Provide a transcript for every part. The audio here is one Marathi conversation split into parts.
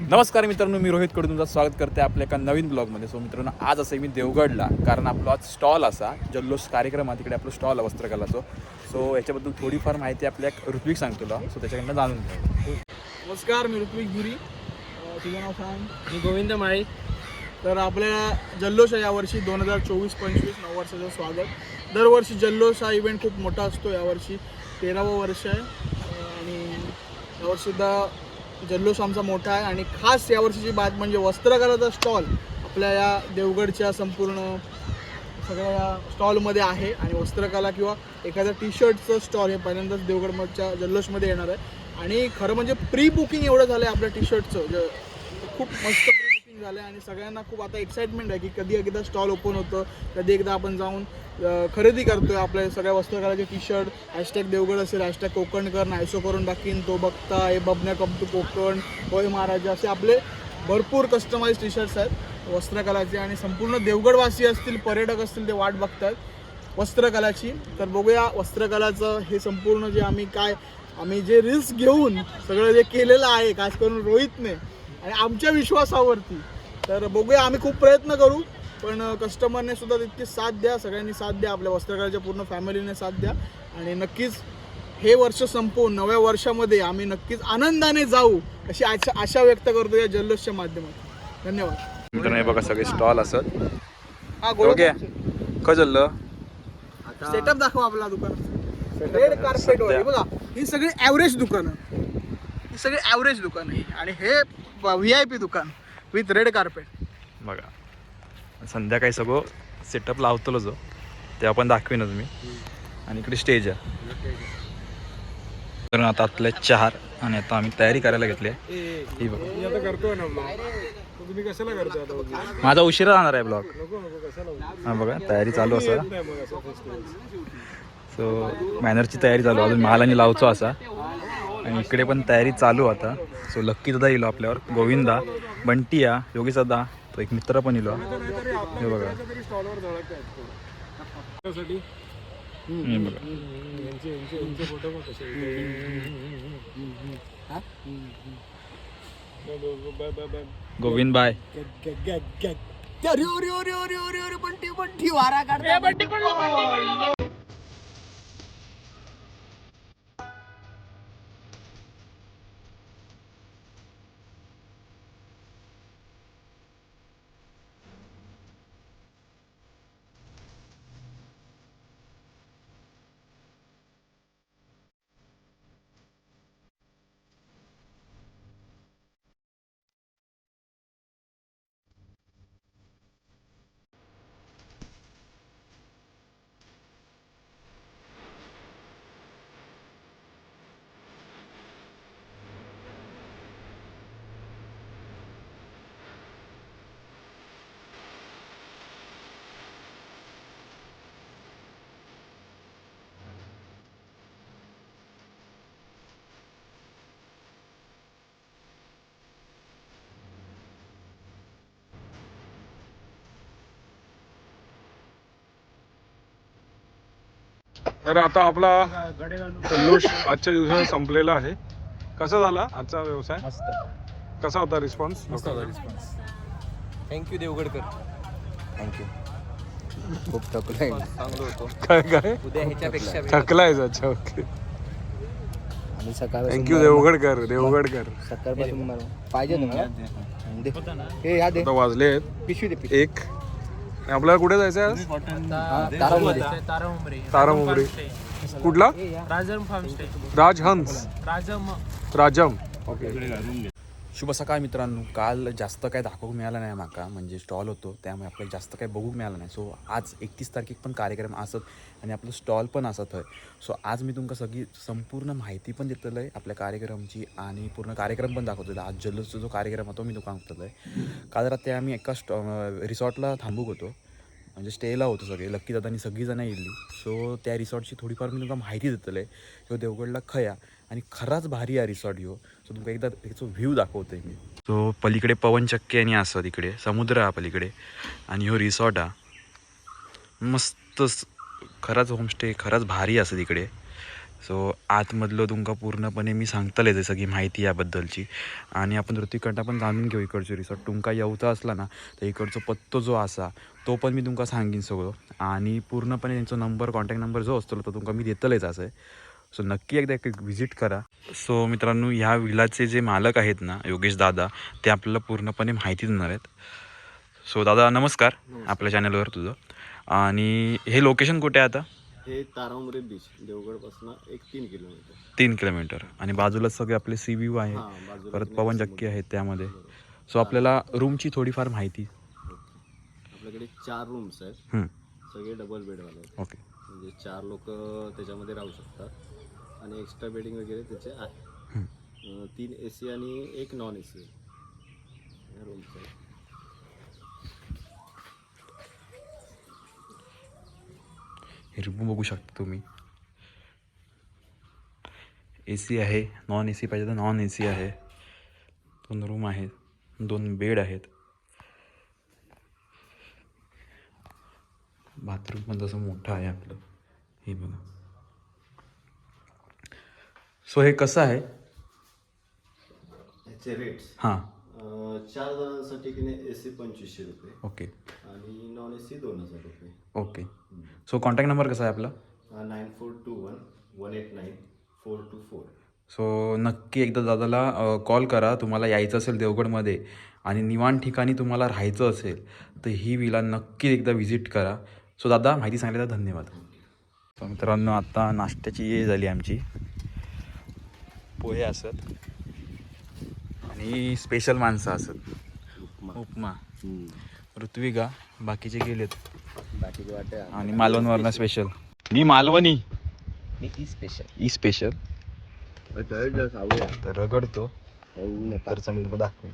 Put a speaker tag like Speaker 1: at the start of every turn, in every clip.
Speaker 1: नमस्कार मित्रांनो मी रोहित कडे तुमचं स्वागत करते आपल्या एका नवीन ब्लॉगमध्ये. सो मित्रांनो आज असं मी देवगडला कारण आपला आज स्टॉल असा जल्लोष कार्यक्रम आहे तिकडे आपलं स्टॉल आहे वस्त्रकलाचं सो याच्याबद्दल थोडीफार माहिती आपल्या ऋत्विक सांगतो तुला. सो त्याच्याकडनं जाणून घ्या
Speaker 2: नमस्कार मी ऋत्विक गुरी. तुझं नाव सांग.
Speaker 3: मी गोविंद माळी.
Speaker 2: तर आपल्या जल्लोष आहे यावर्षी दोन हजार चोवीस पंचवीस नऊ वर्षाचं स्वागत. दरवर्षी जल्लोष हा इव्हेंट खूप मोठा असतो यावर्षी. तेरावं वर्ष आहे. आणि यावर्षीसुद्धा जल्लोष आमचा मोठा आहे आणि खास यावर्षीची बात म्हणजे वस्त्रकलाचा स्टॉल आपल्या या देवगडच्या संपूर्ण सगळ्या या स्टॉलमध्ये आहे आणि वस्त्रकला किंवा एखाद्या टी शर्टचं स्टॉल हे पहिल्यांदाच देवगडच्या जल्लोषमध्ये येणार आहे. आणि खरं म्हणजे प्री बुकिंग एवढं झालं आहे आपल्या टी शर्टचं जे खूप मस्त झालं आहे आणि सगळ्यांना खूप आता एक्साइटमेंट आहे की कधी एकदा स्टॉल ओपन होतं कधी एकदा आपण जाऊन खरेदी करतोय आपल्या सगळ्या वस्त्रकलाचे टी शर्ट हॅशटॅग देवगड असेल हॅशटॅग कोकणकर नायसो करून टाकीन तो बघता हे बबन्या कप टू कोकण होय महाराजा असे आपले भरपूर कस्टमाइज टी शर्ट्स आहेत वस्त्रकलाचे आणि संपूर्ण देवगडवासी असतील पर्यटक असतील ते वाट बघतात वस्त्रकलाची. तर बघूया वस्त्रकलाचं हे संपूर्ण जे आम्ही काय आम्ही जे रिस्क घेऊन सगळं जे केलेलं आहे खास करून रोहितने आणि आमच्या विश्वासावरती. तर बघूया आम्ही खूप प्रयत्न करू पण कस्टमरने सुद्धा तितकी साथ द्या सगळ्यांनी साथ द्या आपल्या वस्त्रकलाच्या पूर्ण फॅमिलीने साथ द्या. आणि नक्कीच हे वर्ष संपवून नव्या वर्षामध्ये आम्ही नक्कीच आनंदाने जाऊ अशी आशा आशा व्यक्त करतो या जल्लोषच्या माध्यमातून. धन्यवाद.
Speaker 1: मित्रांनो हे बघा सगळे स्टॉल असत.
Speaker 2: हा
Speaker 1: ओके. काय चाललं
Speaker 2: सेटअप दाखवा आपला दुकान. रेड कार्पेट हे बघा ही सगळी ॲव्हरेज दुकानं. ही सगळी ॲव्हरेज दुकान आहे आणि हे व्ही आय पी दुकान. With red carpet.
Speaker 1: बघा. संध्याकाळी सगळं सेटअप लावतो जो. ते आपण दाखवीनच मी. आणि इकडे स्टेज आहे. तर आता आपले चार आणि आता आम्ही तयारी करायला घेतली आहे. ही बघा.
Speaker 3: आता करतोय ना तुम्ही कशाला करताय आता
Speaker 1: माझा उशिरा जाणार आहे ब्लॉग
Speaker 3: नको नको कशाला
Speaker 1: हा बघा तयारी चालू असा.
Speaker 3: नाही मग असं
Speaker 1: सो बॅनरची तयारी चालू अजून महालानी लावचो असा. आणि इकडे पण तयारी चालू आता. सो लक्की दादा येलो आपल्यावर. गोविंदा बंटिया योगेश दादा. तो एक मित्र पण येलो हे बघा. हे गोविंद बाय.
Speaker 2: अरे अरे अरे अरे अरे अरे बंटी बंटी वारा काढता.
Speaker 4: तर आता आपला जल्लोष आजच्या दिवसात संपलेला आहे. कसा झाला आजचा व्यवसाय? कसा होता रिस्पॉन्स
Speaker 3: थँक्यू देवगडकर.
Speaker 5: थँक्यू खूप थकलोय
Speaker 3: चांगलं होतो.
Speaker 4: काय काय?
Speaker 3: उद्या ह्याच्यापेक्षा
Speaker 4: थकलायच अच्छा ओके.
Speaker 5: आणि सकाळपासून
Speaker 4: थँक्यू देवगडकर देवगडकर.
Speaker 5: सकाळपासून मला पाहिजे तुम्हाला दे. हे या दे.
Speaker 4: आता वाजले आहेत.
Speaker 5: पिशवी दे पिशवी.
Speaker 4: एक आपल्याला कुठे जायचं आहे आज?
Speaker 5: हा,
Speaker 3: तारामुंबरी
Speaker 4: तारामुंबरी कुठला?
Speaker 3: Rajam farm stay
Speaker 4: Rajhans.
Speaker 3: Rajam.
Speaker 4: Rajam. Okay.
Speaker 1: शुभ सकाळ मित्रांनो. काल जास्त काय दाखवूक मिळालं नाही माका. म्हणजे स्टॉल होतो. त्यामुळे आपल्याला जास्त काही बघूक मिळालं नाही. सो आज एकतीस तारखेक पण कार्यक्रम असत आणि आपलं स्टॉल पण असत हय. सो आज मी तुमका सगळी संपूर्ण माहिती पण देतलं आहे आपल्या कार्यक्रमची आणि पूर्ण कार्यक्रम पण दाखवतो आज जल्लोषचा जो कार्यक्रम होतो मी तुका सांगतलं आहे काल रात्री आम्ही एका स्टॉ रिसॉर्टला थांबूक होतो. म्हणजे स्टेला होतो सगळे. लक्की दादानी सगळीजणं येयली सो त्या रिसॉर्टची थोडीफार मी तुमकां माहिती देतले ह्यो देवगडला खया. आणि खराच भारी हा रिसॉर्ट ह्यो. सो तुमका एकदा हेचो व्ह्यू दाखवतोय मी. सो पलीकडे पवनचक्की आणि असं तिकडे. समुद्र हा पलीकडे. आणि ह्यो रिसॉर्ट हा मस्त खराच होमस्टे खराच भारी असं तिकडे. सो आतमधलं तुमका पूर्णपणे मी सांगतले ते सगळी माहिती याबद्दलची. आणि आपण ऋतिकडनं पण जाणून घेऊ इकडचे रिसॉर्ट तुमका येवचा असला ना तर इकडचो पत्तो जो असा तो पण मी तुमका सांगीन सगळं. आणि पूर्णपणे त्यांचा नंबर कॉन्टॅक्ट नंबर जो असतो तो तुमका मी देतलेच असं. सो नक्की एकदा एक व्हिजिट करा. सो मित्रांनो ह्या विलाचे जे मालक आहेत ना योगेश दादा ते आपल्याला पूर्णपणे माहिती देणार आहेत. सो दादा नमस्कार. आपल्या चॅनलवर तुझं. आणि हे लोकेशन कुठे आहे आता?
Speaker 5: हे तारामुरे बीच देवगडपासून एक तीन किलोमीटर.
Speaker 1: तीन किलोमीटर. आणि बाजूला सगळे आपले सी व्ह्यू आहे.
Speaker 5: बाजूला
Speaker 1: परत पवन चक्की आहेत त्यामध्ये. सो आपल्याला रूमची थोडीफार माहिती.
Speaker 5: आपल्याकडे चार रूम्स आहेत. सगळे डबल बेडवाले आहेत.
Speaker 1: ओके.
Speaker 5: म्हणजे चार लोक त्याच्यामध्ये राहू शकतात. आणि एक्स्ट्रा बेडिंग वगैरे त्याचे आहे. अं, तीन ए सी आणि एक नॉन ए सी रूम्स आहेत
Speaker 1: हे रूम बघू शकता तुम्ही. ए सी आहे नॉन ए सी पाहिजे तर नॉन ए सी आहे. दोन रूम आहेत दोन बेड आहेत. बाथरूम पण तसं मोठं आहे आपलं. हे बघा. सो हे कसं आहे?
Speaker 5: ह्याचे रेट्स
Speaker 1: हां.
Speaker 5: चार जणांसाठी की नाही ए सी पंचवीसशे रुपये.
Speaker 1: ओके.
Speaker 5: आणि नॉन ए सी दोन हजार रुपये.
Speaker 1: ओके. सो कॉन्टॅक्ट नंबर कसा आहे आपला?
Speaker 5: Nine four two one one eight nine four two four
Speaker 1: so नक्की एकदा दादाला कॉल करा. तुम्हाला यायचं असेल देवगडमध्ये आणि निवांत ठिकाणी तुम्हाला राहायचं असेल तर ही विला नक्की एकदा व्हिजिट करा. सो दादा माहिती सांगितल्याचा धन्यवाद. So, मित्रांनो आता नाश्त्याची ये झाली आमची. पोहे असत आणि स्पेशल माणसं असत. उपमा. ऋत्विका बाकीचे गेलेत.
Speaker 5: बाकी वाटे
Speaker 1: आणि मालवणवरनं स्पेशल मी मालवणी.
Speaker 3: मी ई स्पेशल
Speaker 1: ई स्पेशल तर रगडतो. तर चांगलं दाखवेल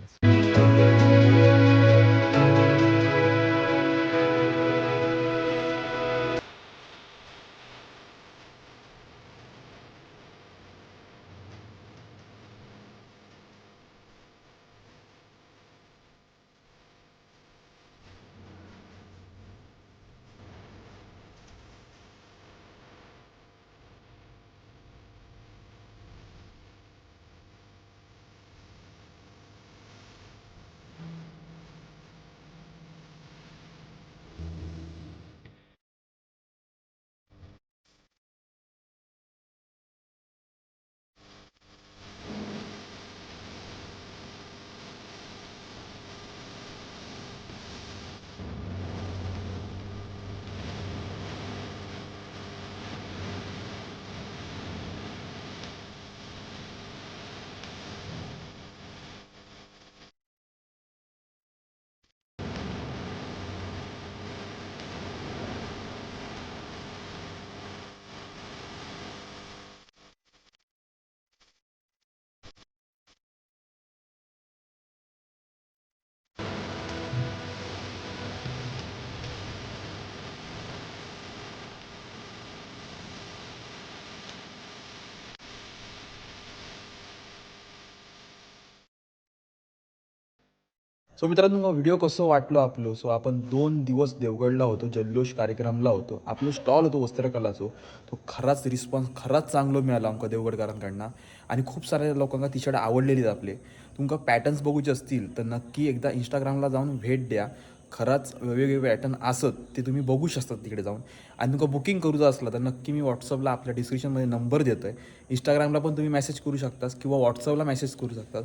Speaker 1: सो मित्रांनो व्हिडिओ कसं वाटलो आपलो? सो आपण दोन दिवस देवगडला होतो जल्लोष कार्यक्रमला होतो. आपलं स्टॉल होतो वस्त्रकलाचो. तो खराच रिस्पॉन्स खराच चांगलो मिळाला आमकां देवगडकारांकडनं. आणि खूप साऱ्या लोकांना टी शर्ट आवडलेली आपले. तुमकां पॅटर्न्स बघूचे असतील तर नक्की एकदा इंस्टाग्रामला जाऊन भेट द्या. खरंच वेगवेगळे पॅटर्न असत ते तुम्ही बघू शकतात तिकडे जाऊन. आणि तुमका बुकिंग करूचं असलं तर नक्की मी व्हॉट्सअपला आपल्या डिस्क्रिप्शनमध्ये नंबर देतो आहे इंस्टाग्रामला पण तुम्ही मेसेज करू शकतास किंवा व्हॉट्सअपला मेसेज करू शकतात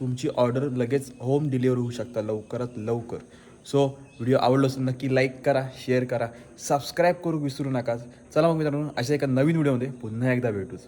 Speaker 1: तुमची ऑर्डर लगेच होम डिलिव्हर होऊ शकता लवकरात लवकर. सो व्हिडिओ आवडलो असेल नक्की लाईक करा शेअर करा सबस्क्राईब करू विसरू नका. चला मग मित्रांनो अशा एका नवीन व्हिडिओमध्ये पुन्हा एकदा भेटूच.